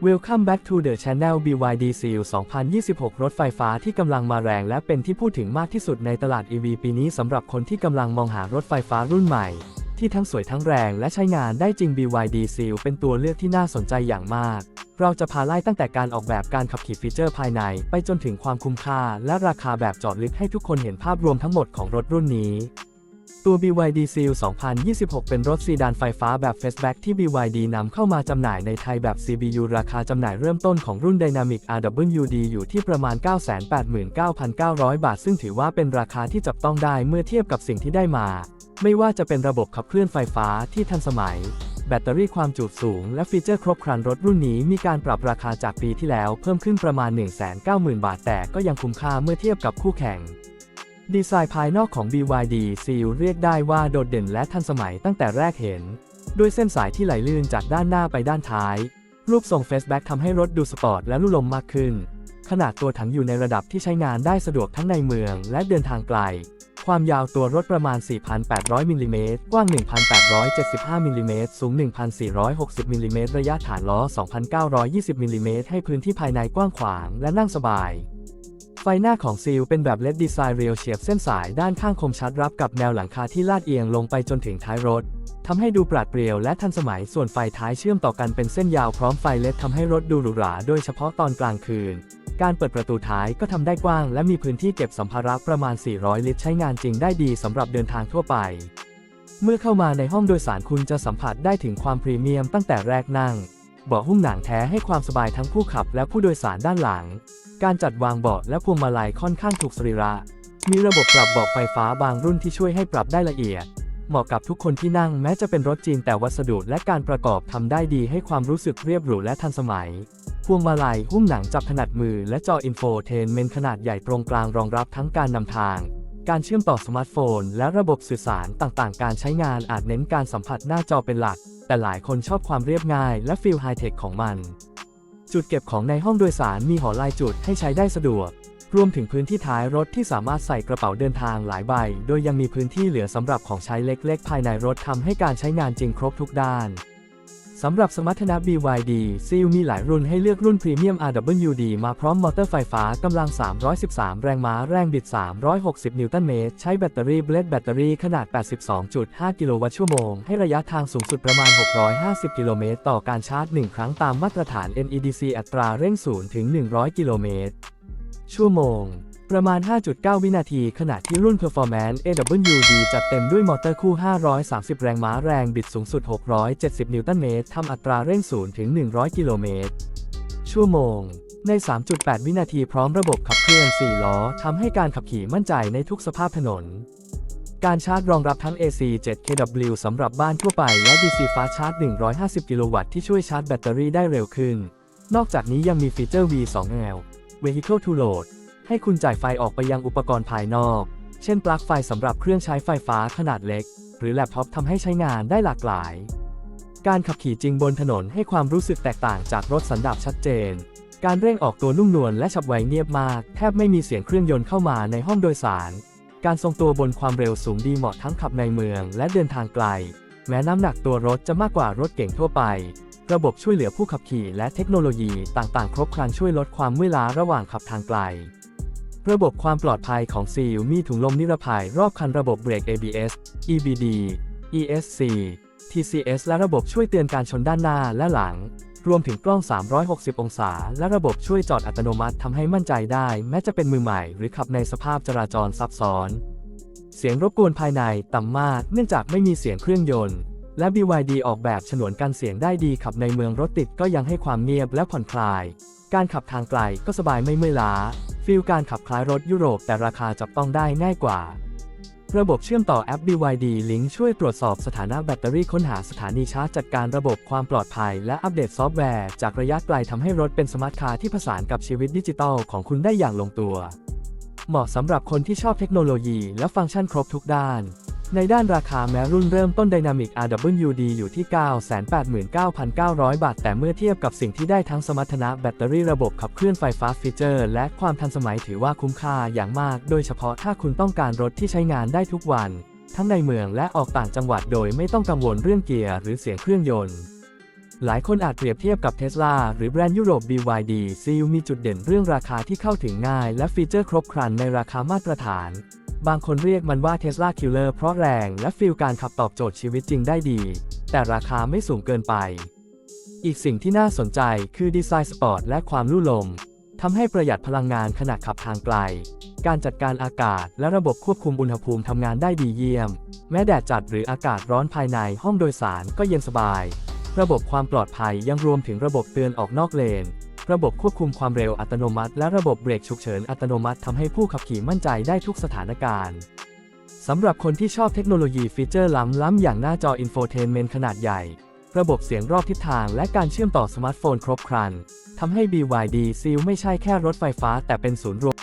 Welcome back to the channel BYD Seal 2026 รถไฟฟ้าที่กำลังมาแรงและเป็นที่พูดถึงมากที่สุดในตลาด EV ปีนี้สำหรับคนที่กำลังมองหารถไฟฟ้ารุ่นใหม่ ที่ทั้งสวยทั้งแรงและใช้งานได้จริง BYD Seal เป็นตัวเลือกที่น่าสนใจอย่างมาก เราจะพาไล่ตั้งแต่การออกแบบการขับขี่ฟีเจอร์ภายใน ไปจนถึงความคุ้มค่า และราคาแบบจอดลึกให้ทุกคนเห็นภาพรวมทั้งหมดของรถรุ่นนี้ ตัว BYD Seal 2026 เป็นรถซีดานไฟฟ้าแบบ Fastback ที่ BYD นำเข้ามาจำหน่ายในไทยแบบ CBU ราคาจำหน่ายเริ่มต้นของรุ่น Dynamic RWD อยู่ที่ประมาณ 989,900 บาท ซึ่งถือว่าเป็นราคาที่จับต้องได้เมื่อเทียบกับสิ่งที่ได้มา ไม่ว่าจะเป็นระบบขับเคลื่อนไฟฟ้าที่ทันสมัย แบตเตอรี่ความจุสูง และฟีเจอร์ครบครันรถรุ่นนี้มีการปรับราคาจากปีที่แล้วเพิ่มขึ้นประมาณ 190,000 บาท แต่ก็ยังคุ้มค่าเมื่อเทียบกับคู่แข่ง ดีไซน์ภายนอกของ BYD Seal เรียกได้ว่าโดดเด่นและทันสมัยตั้งแต่แรกเห็น ด้วยเส้นสายที่ไหลลื่นจากด้านหน้าไปด้านท้าย รูปทรงเฟสแบ็กทำให้รถดูสปอร์ตและลู่ลมมากขึ้น ขนาดตัวถังอยู่ในระดับที่ใช้งานได้สะดวกทั้งในเมืองและเดินทางไกล ความยาวตัวรถประมาณ 4,800มิลลิเมตรกว้าง 1,875มิลลิเมตรสูง 1,460มิลลิเมตรระยะฐานล้อ 2,920มิลลิเมตรให้พื้นที่ภายในกว้างขวางและนั่งสบาย ฟหน้าของซีลเป็นแบบเลดดีไซน์เรียวเฉียบเส้นสายด้านข้างคมชัดรับกับแนวหลังคาที่ลาดเอียงลงไปจนถึงท้ายรถทำให้ดูปราดเปรียวและทันสมัยส่วนไฟท้ายเชื่อมต่อกันเป็นเส้นยาวพร้อมไฟเลดทำให้รถดูหรูหราโดยเฉพาะตอนกลางคืน การเปิดประตูท้ายก็ทำได้กว้าง และมีพื้นที่เก็บสัมภาระประมาณ 400 ลิตรใช้งานจริงได้ดีสำหรับเดินทางทั่วไป เมื่อเข้ามาในห้องโดยสารคุณจะสัมผัสได้ถึงความพรีเมียมตั้งแต่แรกนั่ง เบาะหุ้มหนังแท้ให้ความสบายทั้งผู้ขับและผู้โดยสารด้านหลัง การจัดวางเบาะและพวงมาลัยค่อนข้างถูกสรีระ มีระบบปรับเบาะไฟฟ้าบางรุ่นที่ช่วยให้ปรับได้ละเอียด เหมาะกับทุกคนที่นั่งแม้จะเป็นรถจีนแต่วัสดุและการประกอบทำได้ดีให้ความรู้สึกเรียบหรูและทันสมัย พวงมาลัยหุ้มหนังจับถนัดมือและจออินโฟเทนเมนขนาดใหญ่ตรงกลางรองรับทั้งการนำทาง การเชื่อมต่อสมาร์ทโฟน และระบบสื่อสารต่างๆ การใช้งานอาจเน้นการสัมผัสหน้าจอเป็นหลัก แต่หลายคนชอบความเรียบง่ายและฟีลไฮเทคของมัน จุดเก็บของในห้องโดยสารมีหอลายจุดให้ใช้ได้สะดวก รวมถึงพื้นที่ท้ายรถที่สามารถใส่กระเป๋าเดินทางหลายใบ โดยยังมีพื้นที่เหลือสำหรับของใช้เล็ก ๆ ภายในรถทำให้การใช้งานจริงครบทุกด้าน สำหรับสมรรถนะ BYD ซีลมีหลายรุ่นให้เลือกรุ่นพรีเมียม RWD มาพร้อมมอเตอร์ไฟฟ้ากำลัง 313 แรงม้า แรงบิด 360 นิวตันเมตร ใช้แบตเตอรี่เบลดแบตเตอรี่ขนาด 82.5 กิโลวัตต์ชั่วโมง ให้ระยะทางสูงสุดประมาณ 650 กิโลเมตร ต่อการชาร์จ 1 ครั้งตามมาตรฐาน NEDC อัตราเร่ง0ถึง 100 กิโลเมตรชั่วโมง ประมาณ 5.9 วินาที ขณะที่รุ่น Performance AWD จัดเต็มด้วยมอเตอร์คู่ 530 แรงม้าแรงบิดสูงสุด 670 นิวตันเมตร ทำอัตราเร่ง0ถึง 100 กิโลเมตร ชั่วโมง ใน 3.8 วินาทีพร้อมระบบขับเคลื่อน 4 ล้อ ทำให้การขับขี่มั่นใจในทุกสภาพถนน การชาร์จรองรับทั้ง AC 7 kW สำหรับบ้านทั่วไป และ DC Fast Charge 150 กิโลวัตต์ที่ช่วยชาร์จแบตเตอรี่ได้เร็วขึ้น นอกจากนี้ยังมีฟีเจอร์ V2L Vehicle to Load ให้คุณจ่ายไฟออกไปยังอุปกรณ์ภายนอก เช่นปลั๊กไฟสำหรับเครื่องใช้ไฟฟ้าขนาดเล็ก หรือแล็ปท็อปทำให้ใช้งานได้หลากหลาย การขับขี่จริงบนถนนให้ความรู้สึกแตกต่างจากรถสันดาปชัดเจน การเร่งออกตัวนุ่มนวลและฉับไวเงียบมาก แทบไม่มีเสียงเครื่องยนต์เข้ามาในห้องโดยสาร การทรงตัวบนความเร็วสูงดีเหมาะทั้งขับในเมืองและเดินทางไกล แม้น้ำหนักตัวรถจะมากกว่ารถเก่งทั่วไประบบช่วยเหลือผู้ขับขี่และเทคโนโลยีต่างๆ ครบครันช่วยลดความเมื่อยล้าระหว่างขับทางไกล ระบบความปลอดภัยของซีลมีถุงลมนิรภัยรอบคันระบบเบรก ABS EBD ESC TCS และระบบช่วยเตือนการชนด้านหน้าและหลัง รวมถึงกล้อง 360 องศา และระบบช่วยจอดอัตโนมัติทำให้มั่นใจได้ แม้จะเป็นมือใหม่หรือขับในสภาพจราจรซับซ้อน เสียงรบกวนภายในต่ำมากเนื่องจากไม่มีเสียงเครื่องยนต์ และ BYD ออกแบบฉนวนกันเสียงได้ดีขับในเมืองรถติดก็ยังให้ความเงียบและผ่อนคลาย การขับทางไกลก็สบายไม่เมื่อยล้า ฟีลการขับคล้ายรถยุโรปแต่ราคาจับต้องได้ง่ายกว่า ระบบเชื่อมต่อแอป BYD Link ช่วยตรวจสอบสถานะแบตเตอรี่ค้นหาสถานีชาร์จจัดการระบบความปลอดภัย และอัปเดตซอฟต์แวร์ จากระยะไกลทำให้รถเป็นสมาร์ทคาร์ที่ผสานกับชีวิตดิจิทัลของคุณได้อย่างลงตัว เหมาะสำหรับคนที่ชอบเทคโนโลยีและฟังก์ชันครบทุกด้าน ในด้านราคาแม้รุ่นเริ่มต้น Dynamic RWD อยู่ที่ 989,900 บาท แต่เมื่อเทียบกับสิ่งที่ได้ทั้งสมรรถนะแบตเตอรี่ระบบขับเคลื่อนไฟฟ้าฟีเจอร์ และความทันสมัยถือว่าคุ้มค่าอย่างมาก โดยเฉพาะถ้าคุณต้องการรถที่ใช้งานได้ทุกวัน ทั้งในเมืองและออกต่างจังหวัดโดยไม่ต้องกังวลเรื่องเกียร์หรือเสียงเครื่องยนต์หลายคนอาจเปรียบเทียบกับ Tesla หรือแบรนด์ยุโรป BYD Seal มีจุดเด่นเรื่องราคาที่เข้าถึงง่าย และฟีเจอร์ครบครันในราคามาตรฐาน บางคนเรียกมันว่า Tesla Killer เพราะแรงและฟีลการขับตอบโจทย์ชีวิตจริงได้ดี แต่ราคาไม่สูงเกินไป อีกสิ่งที่น่าสนใจคือดีไซน์สปอร์ตและความลู่ลมทำให้ประหยัดพลังงานขณะขับทางไกล การจัดการอากาศและระบบควบคุมอุณหภูมิทำงานได้ดีเยี่ยม แม้แดดจัดหรืออากาศร้อนภายในห้องโดยสารก็เย็นสบาย ระบบความปลอดภัยยังรวมถึงระบบเตือนออกนอกเลน ระบบควบคุมความเร็วอัตโนมัติ และระบบเบรกฉุกเฉินอัตโนมัติทำให้ผู้ขับขี่มั่นใจได้ทุกสถานการณ์สำหรับคนที่ชอบเทคโนโลยีฟีเจอร์ล้ำๆอย่างหน้าจออินโฟเทนเมนต์ขนาดใหญ่ ระบบเสียงรอบทิศทางและการเชื่อมต่อสมาร์ทโฟนครบครันทำให้ BYD Seal ไม่ใช่แค่รถไฟฟ้าแต่เป็นศูนย์รวม